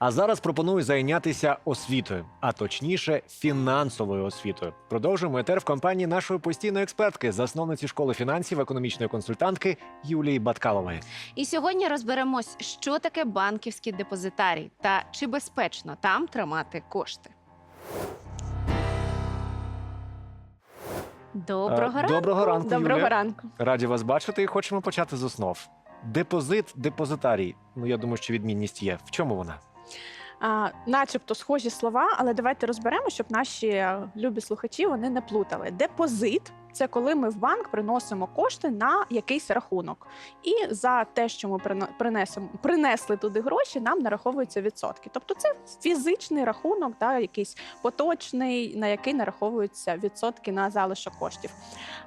А зараз пропоную зайнятися освітою, а точніше фінансовою освітою. Продовжуємо етер в компанії нашої постійної експертки, засновниці школи фінансів, економічної консультантки Юлії Баткалової. І сьогодні розберемось, що таке банківський депозитарій та чи безпечно там тримати кошти. Доброго Е, ранку. Доброго ранку, Доброго Юлія. ранку. Раді вас бачити і хочемо почати з основ. Депозит, депозитарій. Ну я думаю, що відмінність є. В чому вона? Начебто схожі слова, але давайте розберемо, щоб наші е, любі слухачі вони не плутали. Депозит це коли ми в банк приносимо кошти на якийсь рахунок, і за те, що ми принесемо, принесли туди гроші, нам нараховуються відсотки. Тобто це фізичний рахунок, да, якийсь поточний, на який нараховуються відсотки на залишок коштів.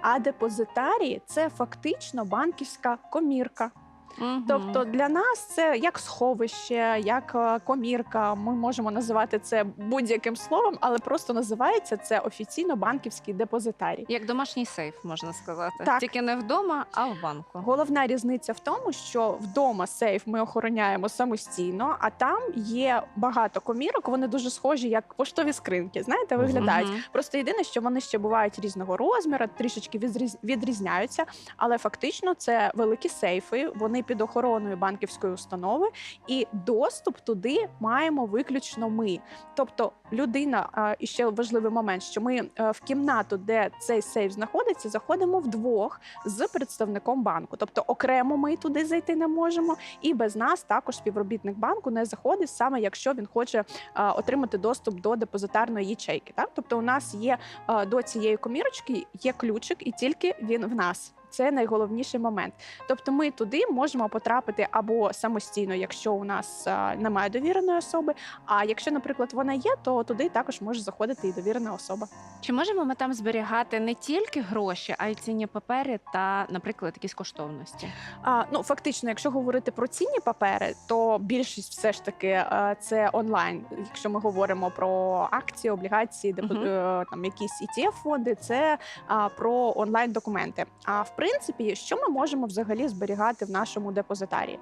А депозитарії це фактично банківська комірка. Мгм. Тобто для нас це як сховище, як е, комірка. Ми можемо називати це будь-яким словом, але просто називається це офіційно банківський депозитарій. як домашній сейф, можна сказати. Так. Тільки не вдома, а в банку. Головна різниця в тому, що вдома сейф ми охороняємо самостійно, а там є багато комірок. Вони дуже схожі, як поштові скриньки. Знаєте, виглядають. Мгм. Просто єдине, що вони ще бувають різного розміру, трішечки відріз- відрізняються, але фактично це великі сейфи. Вони під охороною банківської установи, і доступ туди маємо виключно ми. Тобто, людина, і ще важливий момент, що ми е, в кімнату, де цей сейф знаходиться, заходимо вдвох з представником банку. Тобто, окремо ми туди зайти не можемо, і без нас також співробітник банку не заходить саме, якщо він хоче отримати доступ до депозитарної ячейки. Так, тобто, у нас є до цієї комірочки є ключик, і тільки він в нас. Це найголовніший момент. Тобто, ми туди можемо потрапити або самостійно, якщо у нас а, немає довіреної особи. А якщо, наприклад, вона є, то туди також може заходити і довірена особа. Чи можемо ми там зберігати не тільки гроші, а й цінні папери та, наприклад, якісь коштовності? А, ну фактично, якщо говорити про цінні папери, то більшість все ж таки е, це онлайн. Якщо ми говоримо про акції, облігації, депо- Мгм. е, там якісь etf фонди, це а, про онлайн документи. А в принципі, що ми можемо взагалі зберігати в нашому депозитарії?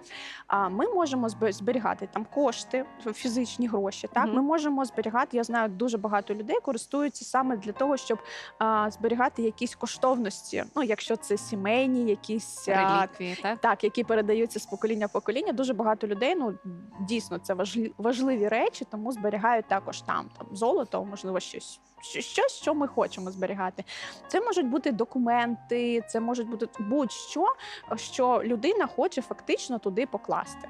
А ми можемо збе- зберігати там кошти, фізичні гроші. Так, Мгм. ми можемо зберігати. Я знаю, дуже багато людей користуються саме для того, щоб а, зберігати якісь коштовності. Ну, якщо це сімейні, якісь а, Реліквії, так? так, які передаються з покоління в покоління. Дуже багато людей. Ну дійсно це важливі речі, тому зберігають також там там золото, можливо, щось. Щ- Щось, що ми хочемо зберігати. Це можуть бути документи, це можуть бути будь-що, що людина хоче фактично туди покласти.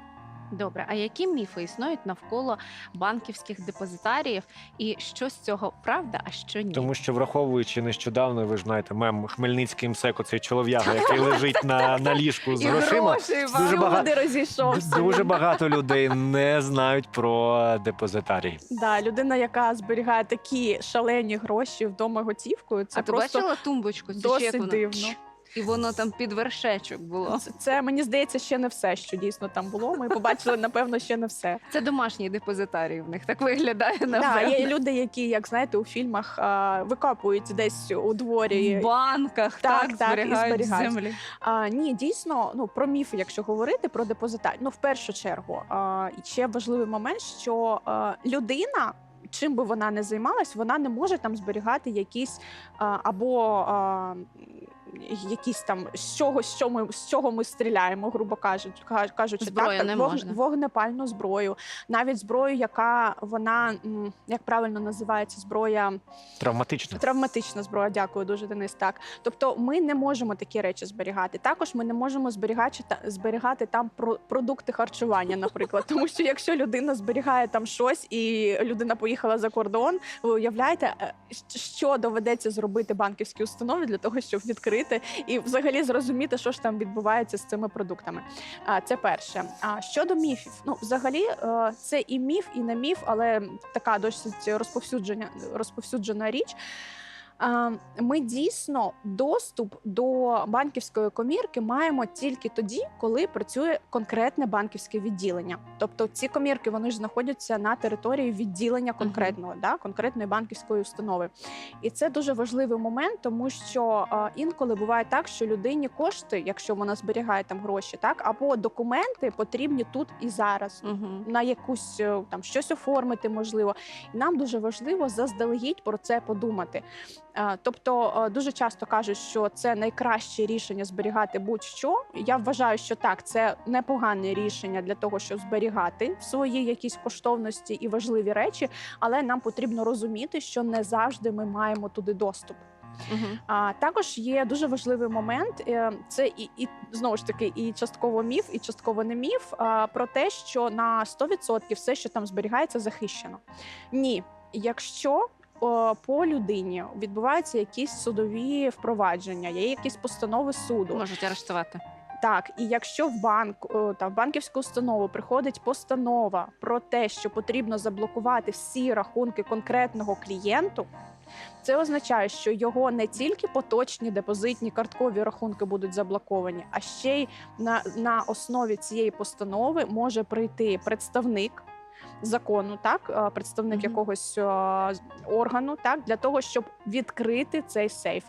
Добре, а які міфи існують навколо банківських депозитаріїв, і що з цього правда, а що ні? Тому що враховуючи нещодавно, ви ж знаєте, мем Хмельницький МСЕКо, цей чолов'яга, який лежить на, на ліжку з І грошима. гроші. Дуже багато- розійшовся. Дуже багато людей не знають про депозитарій. Да, людина, яка зберігає такі шалені гроші вдома готівкою, це а ти просто бачила тумбочку? Це ще досить дивно. І воно там під вершечок було. Це, це мені здається ще не все, що дійсно там було. Ми побачили, напевно, ще не все. Це домашній депозитарій в них так виглядає Да, напевно. є люди, які, як знаєте, у фільмах а, викопують десь у дворі. В банках Так, так, так, і зберігають зберігають. землі. А, ні, дійсно, ну про міфи, якщо говорити про депозитарій, ну в першу чергу, а, і ще важливий момент, що а, людина. Чим би вона не займалась, вона не може там зберігати якісь а, або а, якісь там з чого, що ми з чого ми стріляємо, грубо кажуть, ка- кажучи, Зброю так, не так можна. вогнепальну зброю, навіть зброю, яка вона як правильно називається зброя. Травматично. Травматична зброя, дякую дуже, Денис. Так, тобто ми не можемо такі речі зберігати. Також ми не можемо зберігати та зберігати там про- продукти харчування, наприклад. Тому що якщо людина зберігає там щось, і людина поїхала за кордон, ви уявляєте, е, що доведеться зробити банківській установі для того, щоб відкрити і взагалі зрозуміти, що ж там відбувається з цими продуктами. А це перше. А щодо міфів, ну взагалі е, це і міф, і не міф, але така досить розповсюджена розповсюджена річ. Ми дійсно доступ до банківської комірки маємо тільки тоді, коли працює конкретне банківське відділення. Тобто ці комірки вони ж знаходяться на території відділення конкретного, да, конкретної банківської установи. І це дуже важливий момент, тому що інколи буває так, що людині кошти, якщо вона зберігає там гроші, так або документи потрібні тут і зараз. Угу. На якусь е, там щось оформити можливо, і нам дуже важливо заздалегідь про це подумати. Е, Тобто е, дуже часто кажуть, що це найкраще рішення зберігати будь-що. Я вважаю, що так, це непогане рішення для того, щоб зберігати свої якісь коштовності і важливі речі, але нам потрібно розуміти, що не завжди ми маємо туди доступ. Угу. А також є дуже важливий момент. е, Це і, і знову ж таки і частково міф, і частково не міф. а, Про те, що на 100% все, що там зберігається, захищено. Ні, якщо по людині відбуваються якісь судові впровадження, є якісь постанови суду. Можуть арештувати. Так, і якщо в банк о, там в банківську установу приходить постанова про те, що потрібно заблокувати всі рахунки конкретного клієнту, це означає, що його не тільки поточні депозитні карткові рахунки будуть заблоковані, а ще й на, на основі цієї постанови може прийти представник. Закону, так представник представник Мгм. якогось е, органу, так для того, щоб відкрити цей сейф.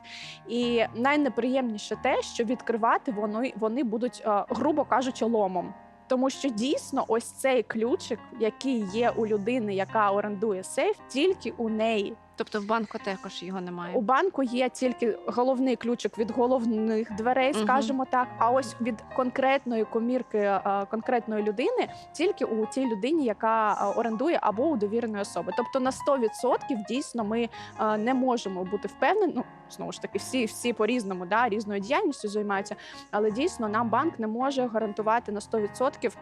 І найнеприємніше те, що відкривати вони, вони будуть, е, грубо кажучи, ломом. Тому що дійсно ось цей ключик, який є у людини, яка орендує сейф, тільки у неї. Тобто в банку також його немає. У банку є тільки головний ключик від головних дверей, Мгм. скажімо так. А ось від конкретної комірки е, конкретної людини тільки у тій людині, яка е, орендує або у довіреної особи. Тобто на 100% дійсно ми е, не можемо бути впевнені. Ну знову ж таки, всі всі по різному да різною діяльністю займаються, але дійсно нам банк не може гарантувати на 100%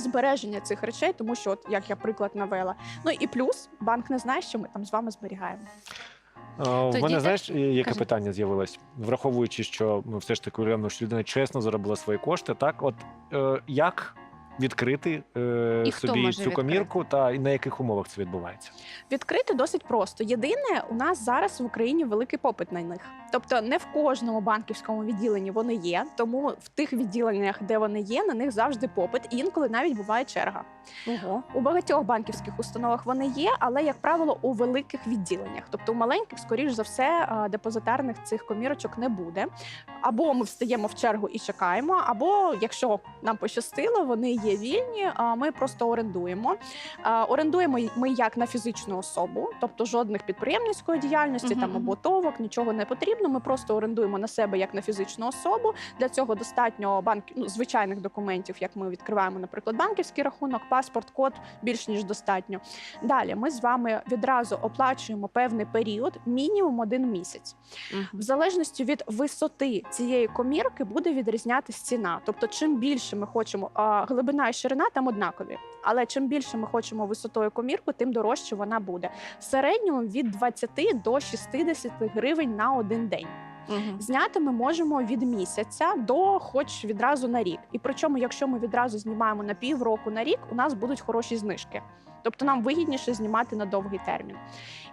Збереження цих речей, тому що, от як я приклад навела. Ну і плюс банк не знає, що ми там з вами зберігаємо. У Тоді мене так- знаєш, яке кажу. питання з'явилось, враховуючи, що ми все ж таки уявно, що людина чесно заробила свої кошти. Так, от е, як відкрити е, І хто собі може цю відкрити? комірку, та і на яких умовах це відбувається? Відкрити досить просто. Єдине, у нас зараз в Україні великий попит на них. Тобто, не в кожному банківському відділенні вони є, тому в тих відділеннях, де вони є, на них завжди попит. І інколи навіть буває черга. Ого. У багатьох банківських установах вони є, але як правило у великих відділеннях. Тобто у маленьких, скоріш за все, а, депозитарних цих комірочок не буде. Або ми встаємо в чергу і чекаємо, або якщо нам пощастило, вони є вільні. Ми просто орендуємо. Орендуємо ми як на фізичну особу, тобто жодних підприємницької діяльності Мгм, там мгм. або товок, нічого не потрібно. Ми просто орендуємо на себе як на фізичну особу. Для цього достатньо банк ну, звичайних документів, як ми відкриваємо, наприклад, банківський рахунок, паспорт, код більш ніж достатньо. Далі ми з вами відразу оплачуємо певний період, мінімум один місяць. В залежності від висоти цієї комірки буде відрізнятись ціна. Тобто, чим більше ми хочемо, а, глибина і ширина там однакові. Але чим більше ми хочемо висотою комірку, тим дорожче вона буде. В середньому від 20 до 60 гривень на один день. Мгм. Зняти ми можемо від місяця до хоч відразу на рік. І причому, якщо ми відразу знімаємо на півроку на рік, у нас будуть хороші знижки. Тобто нам вигідніше знімати на довгий термін.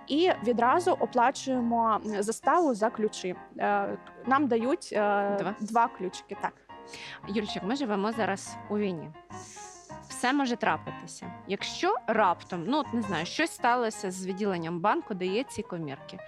І відразу оплачуємо заставу за ключі. Е, Нам дають е, Два? два ключики. Так. Юльчик, ми живемо зараз у війні. Все може трапитися. Якщо раптом, ну от не знаю, щось сталося з відділенням банку, де є ці комірки.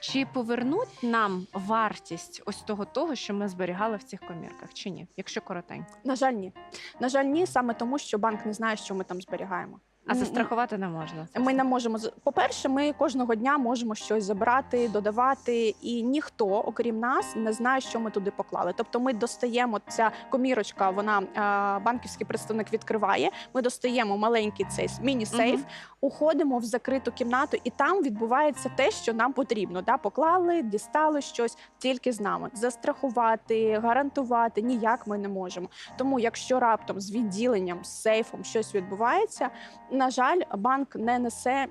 Чи повернуть нам вартість ось того, того, що ми зберігали в цих комірках, чи ні? Якщо коротенько. На жаль, ні. На жаль, ні, саме тому, що банк не знає, що ми там зберігаємо. А застрахувати не можна. Ми не можемо по-перше, ми кожного дня можемо щось забирати, додавати, і ніхто, окрім нас, не знає, що ми туди поклали. Тобто, ми достаємо ця комірочка, вона е, банківський представник відкриває. Ми достаємо маленький цей міні-сейф, Мгм. уходимо в закриту кімнату, і там відбувається те, що нам потрібно. Да? Поклали, дістали щось тільки з нами. Застрахувати, гарантувати ніяк ми не можемо. Тому, якщо раптом з відділенням, з сейфом щось відбувається, На жаль, банк не несе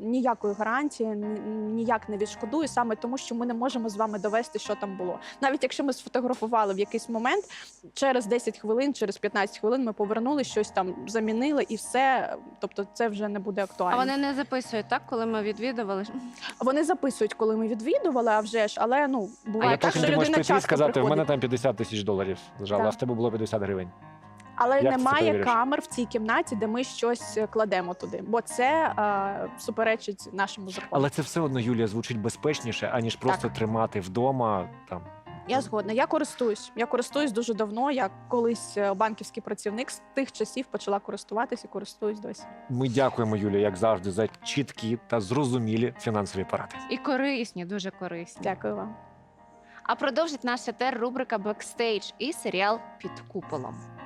ніякої гарантії, ні- ніяк не відшкодує саме тому, що ми не можемо з вами довести, що там було. Навіть якщо ми сфотографували в якийсь момент, через 10 хвилин, через 15 хвилин ми повернули щось там, замінили і все. Тобто, це вже не буде А актуально. вони не записують так, коли ми відвідували. Вони записують, коли ми відвідували, а вже ж, але ну буває Але так, що людина часто сказати, в мене там 50 тисяч доларів лежало, а в тебе було 50 гривень. Але Як немає камер в цій кімнаті, де ми щось е, кладемо туди, бо це е, суперечить нашому закону. Але це все одно, Юлія, звучить безпечніше, аніж просто тримати вдома там. Я згодна. Я користуюсь. Я користуюсь дуже давно. Я колись е, банківський працівник з тих часів почала користуватися і користуюсь досі. Ми дякуємо, Юлія, як завжди, за чіткі та зрозумілі фінансові поради. І корисні, дуже корисні. Дякую вам. А продовжить наш етер рубрика Бекстейдж і серіал Під куполом.